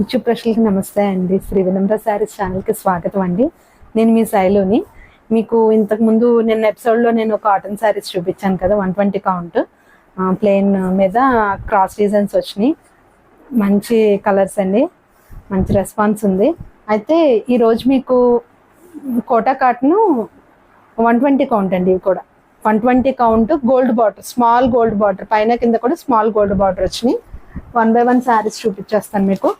ఇచ్చు ప్రశ్నలకు నమస్తే అండి. శ్రీ వినమ్ర శారీస్ ఛానల్కి స్వాగతం అండి. నేను మీ శైలోని మీకు ఇంతకుముందు నిన్న ఎపిసోడ్లో నేను కాటన్ శారీస్ చూపించాను కదా వన్ ట్వంటీ కౌంట్ ప్లెయిన్ మీద క్రాస్ డిజైన్స్ వచ్చినాయి. మంచి కలర్స్ అండి. మంచి రెస్పాన్స్ ఉంది. అయితే ఈరోజు మీకు Kota cotton one twenty count అండి ఇవి కూడా. One twenty count gold border small gold border పైన కింద కూడా స్మాల్ గోల్డ్ బార్డర్ వచ్చినాయి. వన్ బై వన్ శారీస్ చూపించేస్తాను మీకు.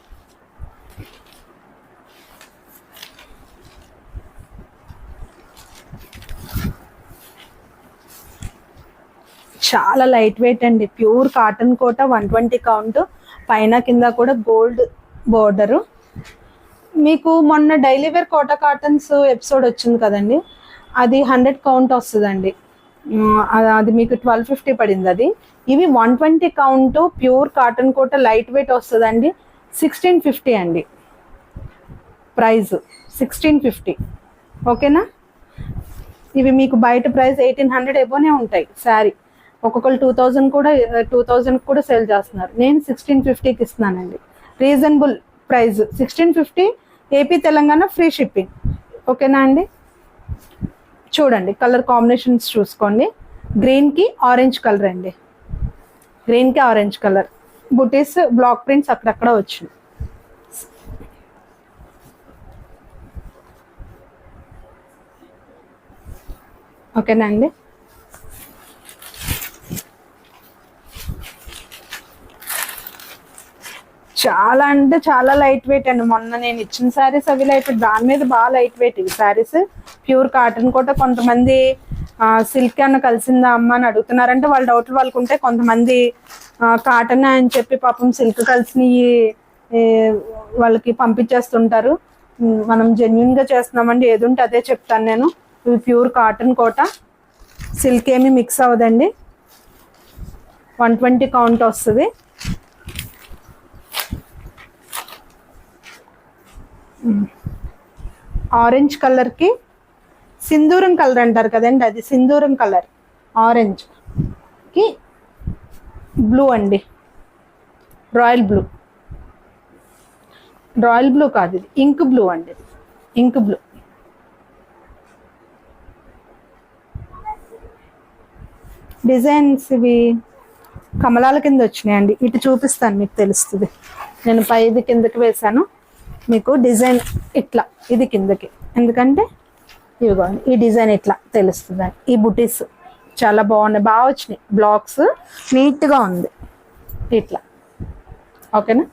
చాలా లైట్ వెయిట్ అండి. Pure cotton Kota one twenty count పైన కింద కూడా గోల్డ్ బోర్డరు మీకు మొన్న daily wear Kota cottons episode వచ్చింది కదండి. అది హండ్రెడ్ కౌంట్ వస్తుందండి. అది- మీకు ట్వెల్వ్ ఫిఫ్టీ పడింది అది. ఇవి one twenty count pure cotton Kota light weight వస్తుందండి. సిక్స్టీన్ ఫిఫ్టీ అండి. ప్రైస్ సిక్స్టీన్ ఫిఫ్టీ ఓకేనా ఇవి మీకు బయట ప్రైస్ ఎయిటీన్ హండ్రెడ్ ఎబోనే ఉంటాయి. శారీ ఒక్కొక్కరు టూ థౌజండ్ కూడా uh, టూ థౌజండ్ కూడా సేల్ చేస్తున్నారు. నేను సిక్స్టీన్ ఫిఫ్టీకి ఇస్తున్నానండి. Reasonable price sixteen fifty AP Telangana free shipping ఓకేనా అండి? చూడండి కలర్ కాంబినేషన్స్ చూసుకోండి. గ్రీన్కి ఆరెంజ్ కలర్ అండి. గ్రీన్కి ఆరెంజ్ కలర్ బుటీస్ బ్లాక్ ప్రింట్స్ అక్కడక్కడ వచ్చింది ఓకేనా అండి? చాలా అంటే చాలా లైట్ వెయిట్ అండి. మొన్న నేను ఇచ్చిన శారీస్ అవి లైట్ వెయిట్ దాని మీద బాగా లైట్ వెయిట్ ఇవి శారీస్ ప్యూర్ కాటన్ కూడా కొంతమంది సిల్క్ అన్న కలిసిందా అమ్మ అని అడుగుతున్నారంటే వాళ్ళ డౌట్లు వాళ్ళకు ఉంటే కొంతమంది కాటన్ అని చెప్పి పాపం సిల్క్ కలిసినవి వాళ్ళకి పంపించేస్తుంటారు. మనం జెన్యున్గా చేస్తున్నామండి. ఏది ఉంటే అదే చెప్తాను నేను. ఇవి ప్యూర్ కాటన్ కోట. సిల్క్ ఏమి మిక్స్ అవ్వదండి. వన్ ట్వంటీ కౌంట్ వస్తుంది. ఆరెంజ్ కలర్కి సింధూరం కలర్ అంటారు కదండి అది సింధూరం కలర్. ఆరెంజ్కి బ్లూ అండి. Royal blue. రాయల్ బ్లూ కాదు ఇది ఇంక్ బ్లూ అండి. Ink blue. డిజైన్స్ ఇవి కమలాల కింద వచ్చినాయండి. ఇటు చూపిస్తాను మీకు తెలుస్తుంది. నేను పై ఇది కిందకి వేసాను మీకు డిజైన్ ఇట్లా ఇది కిందకి. ఎందుకంటే ఇవిగోండి ఈ డిజైన్ ఇట్లా తెలుస్తుంది. ఈ బుటీస్ చాలా బాగున్నాయి. బాగా వచ్చినాయి. బ్లాక్స్ నీట్గా ఉంది. ఇట్లా. ఓకేనా?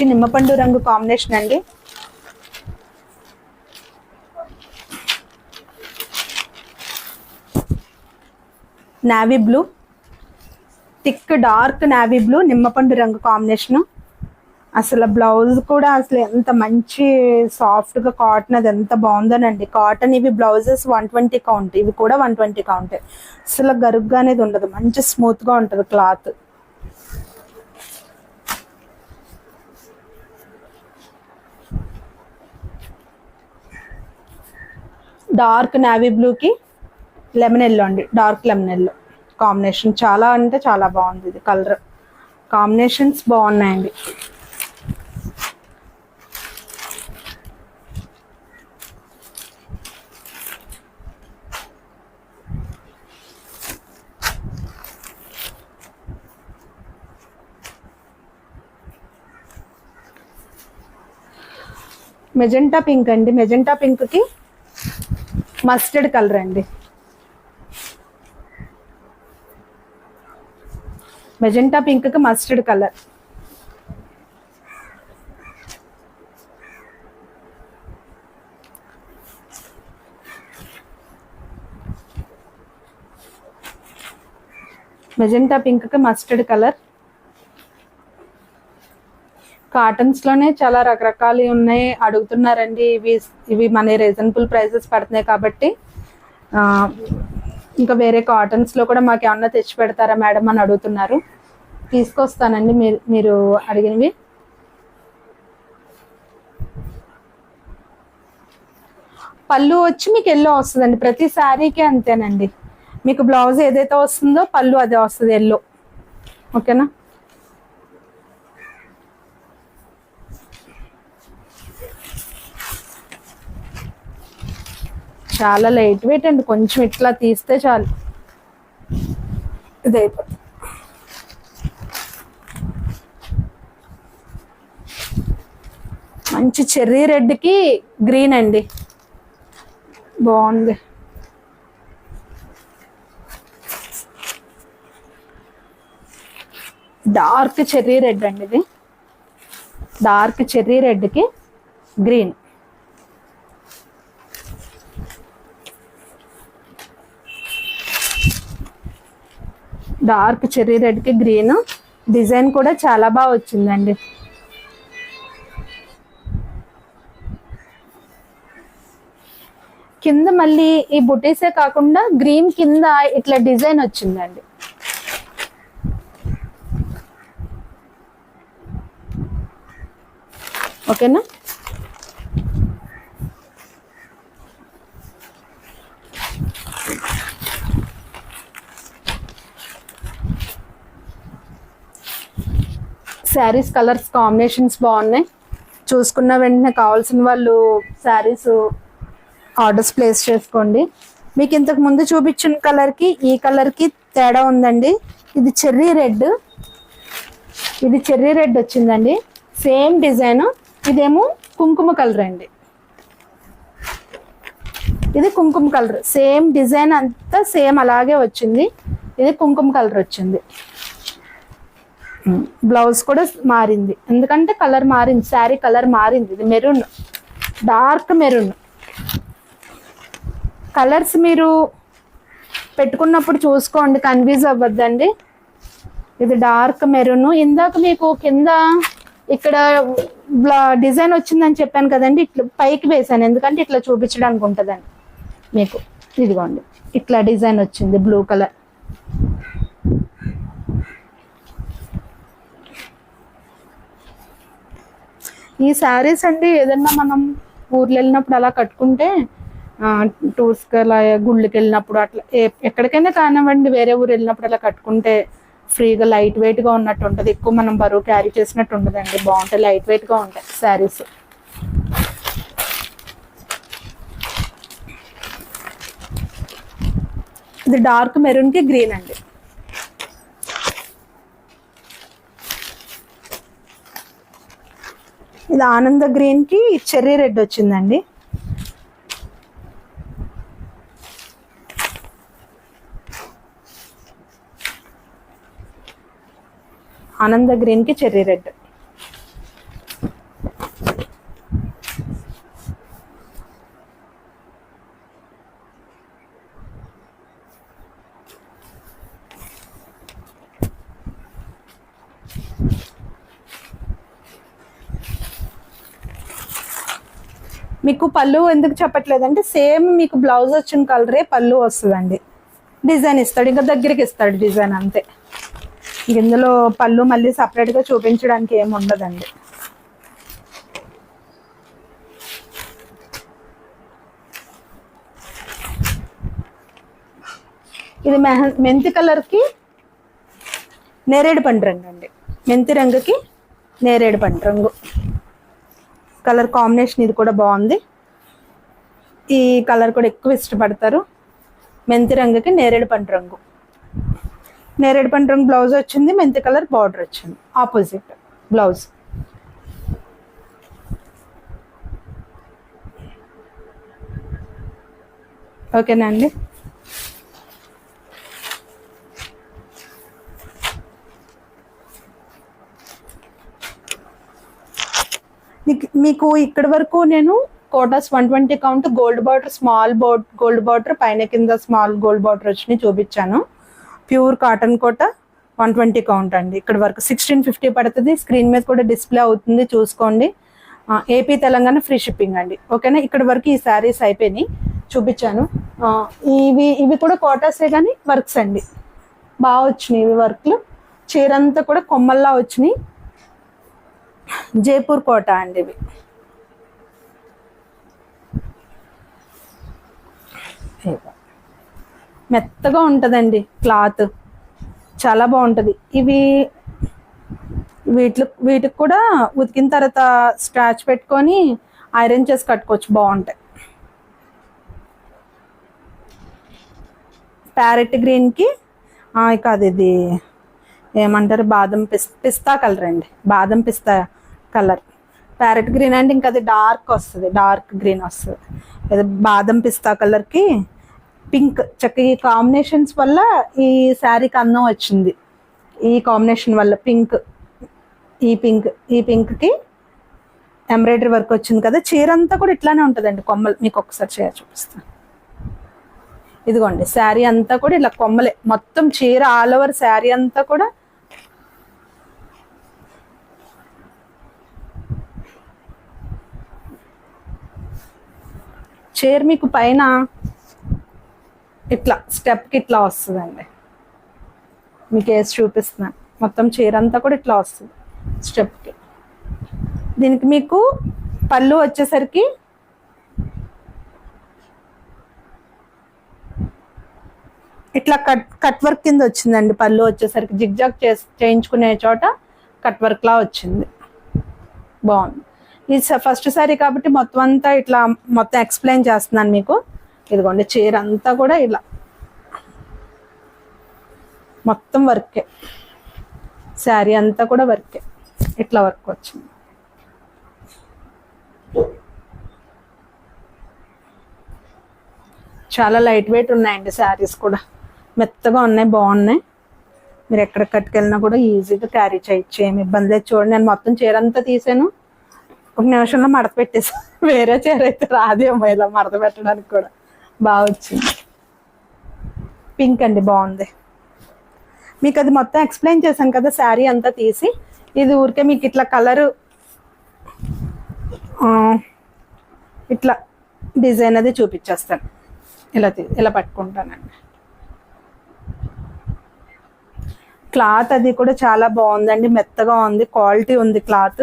వచ్చి నిమ్మపండు రంగు కాంబినేషన్ అండి. Navy blue thick dark navy blue నిమ్మపండు రంగు కాంబినేషన్. అసలు బ్లౌజ్ కూడా అసలు ఎంత మంచి సాఫ్ట్గా కాటన్ అది ఎంత బాగుందోనండి. కాటన్ ఇవి బ్లౌజెస్ వన్ ట్వంటీ కౌంట్ ఇవి కూడా వన్ ట్వంటీ కౌంటే అసలు గరుగ్గా అనేది ఉండదు మంచి స్మూత్గా ఉంటుంది క్లాత్ డార్క్ నావీ బ్లూకి లెమన్ ఎల్లో అండి. Dark lemon yellow. కాంబినేషన్ చాలా అంటే చాలా బాగుంది ఇది. కలర్ కాంబినేషన్స్ బాగున్నాయండి. మెజెంటా పింక్ అండి. మెజెంటా పింక్కి మస్టర్డ్ కలర్ అండి. మెజెంటా పింక్కి మస్టర్డ్ కలర్ మెజెంటా పింక్కి మస్టర్డ్ కలర్ కాటన్స్లోనే చాలా రకరకాలు ఉన్నాయి. అడుగుతున్నారండి ఇవి ఇవి మన రీజనబుల్ ప్రైసెస్ పడుతున్నాయి కాబట్టి. ఇంకా వేరే కాటన్స్లో కూడా మాకు ఏమన్నా తెచ్చి పెడతారా మేడం అని అడుగుతున్నారు. తీసుకొస్తానండి మీరు మీరు అడిగినవి. పళ్ళు వచ్చి మీకు ఎల్లో వస్తుందండి. ప్రతి శారీకి అంతేనండి. మీకు బ్లౌజ్ ఏదైతే వస్తుందో పళ్ళు అదే వస్తుంది ఎల్లో ఓకేనా చాలా లైట్ వెయిట్ అండి కొంచెం ఇట్లా తీస్తే చాలు. ఇది అయిపోతుంది. మంచి చెర్రీ రెడ్కి గ్రీన్ అండి. బాగుంది. డార్క్ చెర్రీ రెడ్ అండి ఇది. డార్క్ చెర్రీ రెడ్కి గ్రీన్. డార్క్ చెర్రీ రెడ్కి గ్రీన్. డిజైన్ కూడా చాలా బాగా వచ్చిందండి. కింద మళ్ళీ ఈ బుటీసే కాకుండా గ్రీన్ కింద ఇట్లా డిజైన్ వచ్చిందండి. ఓకేనా? శారీస్ కలర్స్ కాంబినేషన్స్ బాగున్నాయి. చూసుకున్న వెంటనే కావాల్సిన వాళ్ళు శారీస్ ఆర్డర్స్ ప్లేస్ చేసుకోండి. మీకు ఇంతకు ముందు చూపించిన కలర్కి ఈ కలర్కి తేడా ఉందండి. ఇది చెర్రీ రెడ్. ఇది చెర్రీ రెడ్ వచ్చిందండి. Same design. ఇదేమో కుంకుమ కలర్ అండి. ఇది కుంకుమ కలర్. సేమ్ డిజైన్ అంతా సేమ్ అలాగే వచ్చింది. ఇది కుంకుమ కలర్ వచ్చింది. బ్లౌజ్ కూడా మారింది. ఎందుకంటే కలర్ మారింది శారీ కలర్ మారింది. ఇది మెరూన్ డార్క్ మెరూన్. కలర్స్ మీరు పెట్టుకున్నప్పుడు చూసుకోండి కన్ఫ్యూజ్ అవ్వద్దండి. ఇది డార్క్ మెరూన్. ఇందాక మీకు కింద ఇక్కడ డిజైన్ వచ్చిందని చెప్పాను కదండి ఇట్లా పైకి వేసాను ఎందుకంటే ఇట్లా చూపించడానికి ఉంటుందండి మీకు. ఇదిగోండి ఇట్లా డిజైన్ వచ్చింది బ్లూ కలర్. ఈ శారీస్ అండి ఏదన్నా మనం ఊర్లో వెళ్ళినప్పుడు అలా కట్టుకుంటే టూర్స్కి అలా గుళ్ళకి వెళ్ళినప్పుడు అట్లా ఏ- ఎక్కడికైనా కానివ్వండి వేరే ఊరు వెళ్ళినప్పుడు అలా కట్టుకుంటే ఫ్రీగా లైట్ వెయిట్గా ఉన్నట్టు ఉంటుంది. ఎక్కువ మనం బరువు క్యారీ చేసినట్టు ఉండదండి. బాగుంటాయి లైట్ వెయిట్గా ఉంటాయి శారీస్. ఇది డార్క్ మెరూన్కి గ్రీన్ అండి. ఇది ఆనంద గ్రీన్కి చెర్రీ రెడ్ వచ్చిందండి. ఆనంద గ్రీన్కి చెర్రీ రెడ్. మీకు పళ్ళు ఎందుకు చెప్పట్లేదంటే సేమ్ మీకు బ్లౌజ్ వచ్చిన కలరే పళ్ళు వస్తుందండి. డిజైన్ ఇస్తాడు ఇంకా దగ్గరికి ఇస్తాడు డిజైన్ అంతే. ఇందులో పళ్ళు మళ్ళీ సపరేట్గా చూపించడానికి ఏమి ఉండదండి. ఇది మెహ మెంతి కలర్కి నేరేడు పండు రంగు అండి. మెంతి రంగుకి నేరేడు పండు రంగు. కలర్ కాంబినేషన్ ఇది కూడా బాగుంది. ఈ కలర్ కూడా ఎక్కువ ఇష్టపడతారు. మెంతి రంగుకి నేరేడు పండు రంగు. నేరేడు పండు రంగు బ్లౌజ్ వచ్చింది మెంతి కలర్ బార్డర్ వచ్చింది. Opposite blouse. ఓకేనా అండి? మీకు- ఇక్కడ ఇక్కడి వరకు నేను Kotas one twenty count gold border small board gold border పైన కింద స్మాల్ గోల్డ్ బార్డర్ వచ్చి చూపించాను. Pure cotton Kota one twenty count అండి. ఇక్కడ వరకు సిక్స్టీన్ ఫిఫ్టీ పడుతుంది. స్క్రీన్ మీద కూడా డిస్ప్లే అవుతుంది చూసుకోండి. ఏపీ తెలంగాణ ఫ్రీ షిప్పింగ్ అండి. ఓకేనా? ఇక్కడ వరకు ఈ శారీస్ అయిపోయినాయి చూపించాను. ఇవి ఇవి కూడా కోటాసే కానీ వర్క్స్ అండి. బాగా వచ్చినాయి ఇవి వర్క్లు. చీర అంతా కూడా కొమ్మల్లా వచ్చినాయి. జైపూర్ కోట అండి ఇవి. మెత్తగా ఉంటుందండి క్లాత్. చాలా బాగుంటుంది. ఇవి వీటి వీటికి కూడా ఉతికిన తర్వాత స్క్రాచ్ పెట్టుకొని ఐరన్ చేసి కట్టుకోవచ్చు. బాగుంటాయి. ప్యారెట్ గ్రీన్కి కాదు ఇది ఏమంటారు? బాదం పిస్ పిస్తా కలర్ అండి. బాదం పిస్తా కలర్. ప్యారెట్ గ్రీన్ అంటే ఇంకా అది డార్క్ వస్తుంది డార్క్ గ్రీన్ వస్తుంది. అది బాదం పిస్తా కలర్కి పింక్ చక్కగా ఈ కాంబినేషన్స్ వల్ల ఈ శారీకి అందం వచ్చింది. ఈ కాంబినేషన్ వల్ల పింక్ ఈ పింక్ ఈ పింక్కి ఎంబ్రాయిడరీ వర్క్ వచ్చింది కదా. చీర అంతా కూడా ఇట్లానే ఉంటుందండి కొమ్మలు. మీకు ఒకసారి చీర చూపిస్తాను. ఇదిగోండి శారీ అంతా కూడా ఇలా కొమ్మలే. మొత్తం చీర ఆల్ ఓవర్ శారీ అంతా కూడా చీర మీకు పైన ఇట్లా స్టెప్కి ఇట్లా వస్తుందండి. మీకు వేసి చూపిస్తున్నాను మొత్తం చీర అంతా కూడా ఇట్లా వస్తుంది స్టెప్కి దీనికి మీకు పళ్ళు వచ్చేసరికి ఇట్లా కట్ కట్ వర్క్ కింద వచ్చిందండి. పళ్ళు వచ్చేసరికి జిగ్జాగ్ చేసి చేయించుకునే చోట కట్ వర్క్లా వచ్చింది. బాగుంది. ఇది ఫస్ట్ సారీ కాబట్టి మొత్తం అంతా ఇట్లా మొత్తం ఎక్స్ప్లెయిన్ చేస్తున్నాను మీకు. ఇదిగోండి చీర అంతా కూడా ఇలా. మొత్తం వర్కే శారీ అంతా కూడా వర్కే ఇట్లా వర్క్ వచ్చింది. చాలా లైట్ వెయిట్ ఉన్నాయండి శారీస్ కూడా. మెత్తగా ఉన్నాయి బాగున్నాయి. మీరు ఎక్కడ కట్టుకెళ్ళినా కూడా ఈజీగా క్యారీ చేయొచ్చు. ఏమి ఇబ్బంది లేదు. చూడండి నేను మొత్తం చీర అంతా తీసాను. ఒక నిమిషంలో మడత పెట్టేసాను వేరే చీర అయితే రాదేమో ఇలా మడత పెట్టడానికి కూడా. బాగా వచ్చింది. పింక్ అండి బాగుంది. మీకు అది మొత్తం ఎక్స్ప్లెయిన్ చేశాను కదా శారీ అంతా తీసి. ఇది ఊరికే మీకు ఇట్లా కలరు ఇట్లా డిజైన్ అది చూపించేస్తాను. ఇలా ఇలా పట్టుకుంటానండి. క్లాత్ అది కూడా చాలా బాగుందండి మెత్తగా ఉంది క్వాలిటీ ఉంది క్లాత్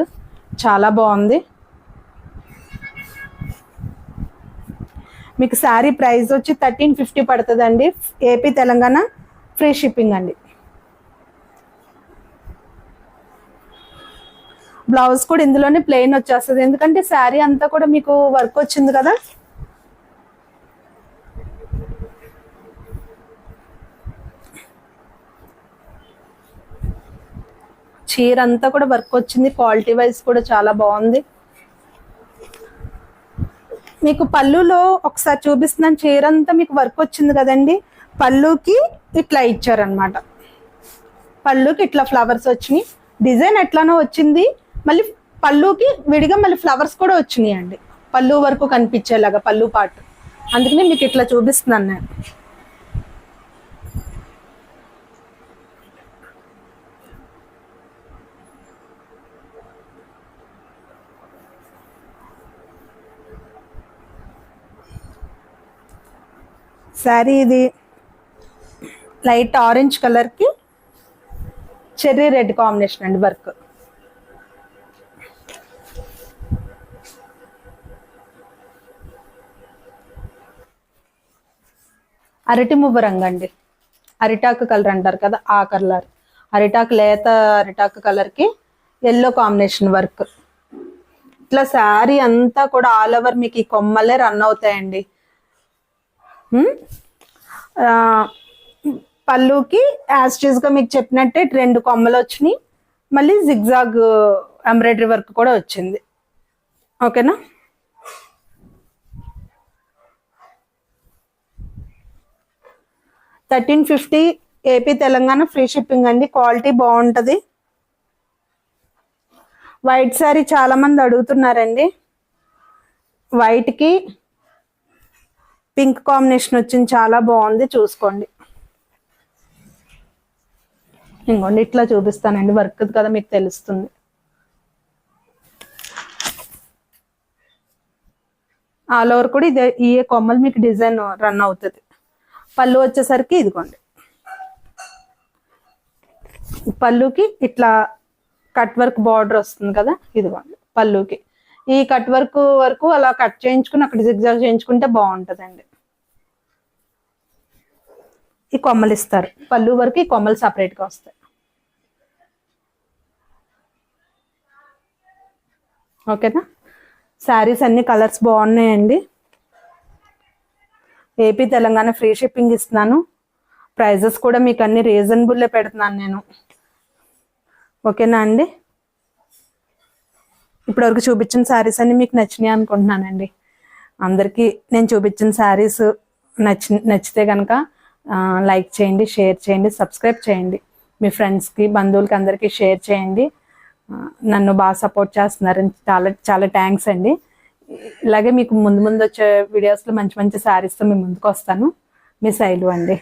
చాలా బాగుంది. మీకు శారీ ప్రైస్ వచ్చి థర్టీన్ ఫిఫ్టీ పడుతుందండి. ఏపీ తెలంగాణ ఫ్రీ షిప్పింగ్ అండి. బ్లౌజ్ కూడా ఇందులోనే ప్లెయిన్ వచ్చేస్తుంది. ఎందుకంటే శారీ అంతా కూడా మీకు వర్క్ వచ్చింది కదా? చీర అంతా కూడా వర్క్ వచ్చింది. క్వాలిటీ వైజ్ కూడా చాలా బాగుంది. మీకు పళ్ళులో ఒకసారి చూపిస్తున్నాను. చీర అంతా మీకు వర్క్ వచ్చింది కదండి. పళ్ళుకి ఇట్లా ఇచ్చారనమాట పళ్ళుకి ఇట్లా ఫ్లవర్స్ వచ్చినాయి. డిజైన్ ఎట్లానో వచ్చింది. మళ్ళీ పళ్ళుకి విడిగా మళ్ళీ ఫ్లవర్స్ కూడా వచ్చినాయి అండి పళ్ళు వరకు కనిపించేలాగా పళ్ళు పాటు. అందుకని మీకు ఇట్లా చూపిస్తున్నాను నేను. శారీ ఇది లైట్ ఆరెంజ్ కలర్కి చెర్రీ రెడ్ కాంబినేషన్ అండి వర్క్. అరటి మువ్వ రంగు అండి. అరిటాకు కలర్ అంటారు కదా ఆ కలర్. అరిటాకు లేత అరిటాకు కలర్కి ఎల్లో కాంబినేషన్ వర్క్. ఇట్లా శారీ అంతా కూడా ఆల్ ఓవర్ మీకు ఈ కొమ్మలే రన్ అవుతాయండి. పళ్ళుకి యాస్టిజ్గా మీకు చెప్పినట్టే రెండు కొమ్మలు వచ్చినాయి. మళ్ళీ జిగ్జాగ్ ఎంబ్రాయిడరీ వర్క్ కూడా వచ్చింది. ఓకేనా thirteen fifty AP Telangana free shipping అండి. క్వాలిటీ బాగుంటుంది. వైట్ శారీ చాలా మంది అడుగుతున్నారండి. వైట్కి పింక్ కాంబినేషన్ వచ్చింది చాలా బాగుంది చూసుకోండి. ఇంకోండి ఇట్లా చూపిస్తానండి వర్క్ కదా మీకు తెలుస్తుంది. ఆల్ ఓవర్ కూడా ఇదే ఈ కొమ్మలు మీకు డిజైన్ రన్ అవుతుంది. పళ్ళు వచ్చేసరికి ఇదిగోండి. పళ్ళుకి ఇట్లా కట్ వర్క్ బార్డర్ వస్తుంది కదా ఇదిగోండి పళ్ళుకి. ఈ కట్ వర్క్ వరకు అలా కట్ చేయించుకుని అక్కడ జిగ్జాగ్ చేయించుకుంటే బాగుంటుందండి. ఈ కొమ్మలు ఇస్తారు. పళ్ళు వరకు ఈ కొమ్మలు సపరేట్గా వస్తాయి. ఓకేనా? శారీస్ అన్ని కలర్స్ బాగున్నాయండి. ఏపీ తెలంగాణ ఫ్రీ షిప్పింగ్ ఇస్తున్నాను. ప్రైజెస్ కూడా మీకు అన్ని రీజనబుల్లే పెడుతున్నాను నేను. ఓకేనా అండి? ఇప్పటివరకు చూపించిన శారీస్ అన్ని మీకు నచ్చినాయి అనుకుంటున్నానండి. అందరికీ నేను చూపించిన శారీస్ నచ్చి నచ్చితే కనుక లైక్ చేయండి షేర్ చేయండి సబ్స్క్రైబ్ చేయండి. మీ ఫ్రెండ్స్కి బంధువులకి అందరికీ షేర్ చేయండి. నన్ను బాగా సపోర్ట్ చేస్తున్నారని చాలా చాలా థ్యాంక్స్ అండి. ఇలాగే మీకు ముందు ముందు వచ్చే వీడియోస్లో మంచి మంచి శారీస్తో మీ ముందుకు వస్తాను. మీ శైలు అండి.